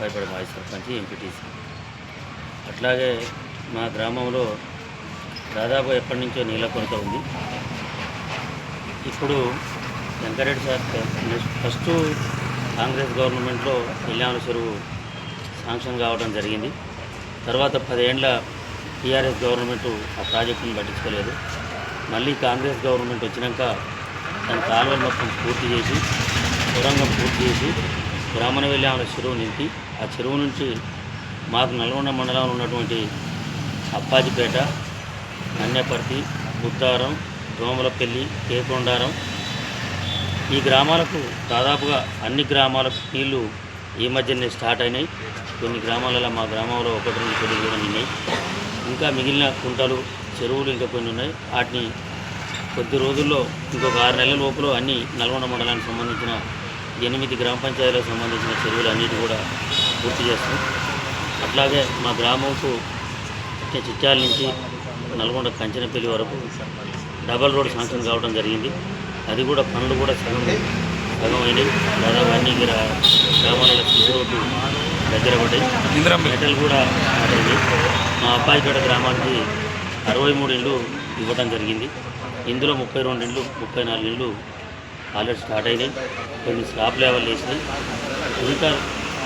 అప్పాయిపేట మాజీ సర్పంచ్ ఎంపీటీసీ అట్లాగే మా గ్రామంలో దాదాపు ఎప్పటి నుంచో నీళ్ళ కొరత ఉంది. ఇప్పుడు వెంకరెడ్డి సార్ ఫస్ట్ కాంగ్రెస్ గవర్నమెంట్లో కళ్యాణ చెరువు శాంక్షన్ కావడం జరిగింది. తర్వాత పదేండ్ల టీఆర్ఎస్ గవర్నమెంట్ ఆ ప్రాజెక్టును పట్టించుకోలేదు. మళ్ళీ కాంగ్రెస్ గవర్నమెంట్ వచ్చినాక దాని కాలువలు మొత్తం పూర్తి చేసి సొరంగం పూర్తి చేసి బ్రాహ్మణ వెళ్ళామల చెరువు నింపి ఆ చెరువు నుంచి మాకు నల్గొండ మండలంలో ఉన్నటువంటి అప్పాజిపేట నన్నెపర్తి బుద్ధారం దోమలపల్లి కేకొండారం ఈ గ్రామాలకు దాదాపుగా అన్ని గ్రామాలకు నీళ్ళు ఈ మధ్యనే స్టార్ట్ అయినాయి. కొన్ని గ్రామాలలో మా గ్రామంలో ఒకటి రెండు చెరువులు కూడా నిన్నాయి ఇంకా మిగిలిన కుంటలు చెరువులు ఇంకా కొన్ని ఉన్నాయి. వాటిని కొద్ది రోజుల్లో ఇంకొక ఆరు నెలల లోపల అన్ని నల్గొండ మండలానికి సంబంధించిన ఎనిమిది గ్రామ పంచాయతీలకు సంబంధించిన చెరువులు అన్నిటి కూడా పూర్తి చేస్తాం. అట్లాగే మా గ్రామంకు చిట్యాల నుంచి నల్గొండ కంచనపల్లి వరకు డబల్ రోడ్ శాంక్షన్ కావడం జరిగింది. అది కూడా పనులు కూడా సగం సగం అయినాయి దాదాపు అన్ని గ్రా గ్రామాలలో సిసి రోడ్లు దగ్గర పడ్డాయి. మెటల్ కూడా అయింది మా అబ్బాయిపేట గ్రామానికి అరవై మూడు ఇళ్ళు ఇవ్వడం జరిగింది. ఇందులో ముప్పై రెండు ఇళ్ళు ముప్పై నాలుగు ఇళ్ళు ఆల్రెడీ స్టార్ట్ అయినాయి. కొన్ని స్లాబ్ లెవెల్ వేసినాయి. ఇంకా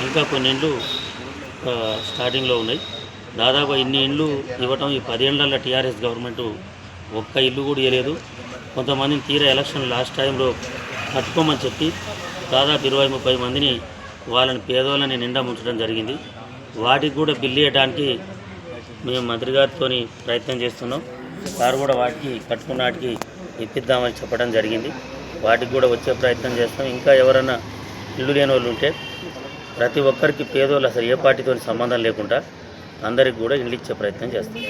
ఇంకా కొన్ని ఇండ్లు స్టార్టింగ్లో ఉన్నాయి. దాదాపు ఇన్ని ఇండ్లు ఇవ్వటం ఈ పదేళ్ళ టీఆర్ఎస్ గవర్నమెంట్ ఒక్క ఇల్లు కూడా ఇవ్వలేదు కొంతమందిని తీరా ఎలక్షన్ లాస్ట్ టైంలో కట్టుకోమని చెప్పి దాదాపు ఇరవై ముప్పై మందిని వాళ్ళని పేదోళ్ళని నిండా ముంచడం జరిగింది. వాటికి కూడా బిల్లు వేయడానికి మేము మంత్రి గారితో ప్రయత్నం చేస్తున్నాం. సార్ కూడా వాటికి కట్టుకున్న వాటికి ఇప్పిద్దామని చెప్పడం జరిగింది. వాటికి కూడా వచ్చే ప్రయత్నం చేస్తాం. ఇంకా ఎవరైనా ఇల్లు లేని వాళ్ళు ఉంటే ప్రతి ఒక్కరికి పేదోళ్ళు అసలు ఏ పార్టీతో సంబంధం లేకుండా అందరికి కూడా ఇల్లు ఇచ్చే ప్రయత్నం చేస్తాం.